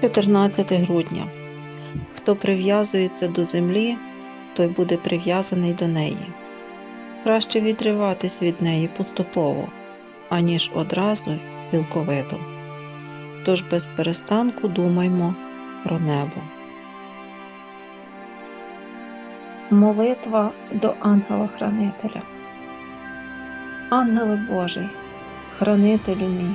14 грудня. Хто прив'язується до землі, той буде прив'язаний до неї. Краще відриватись від неї поступово, аніж одразу цілковито. Тож без перестанку думаймо про небо. Молитва до ангела-хранителя. Ангеле Божий, хранителю мій,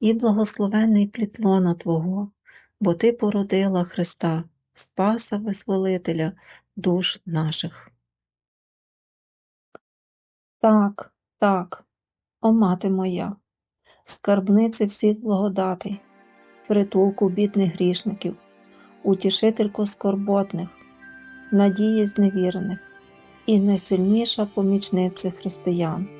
і благословенний плід лона Твого, бо Ти породила Христа, Спаса Визволителя душ наших. Так, так, о мати моя, скарбниці всіх благодатей, притулку бідних грішників, утішительку скорботних, надії зневірених і найсильніша помічниця християн.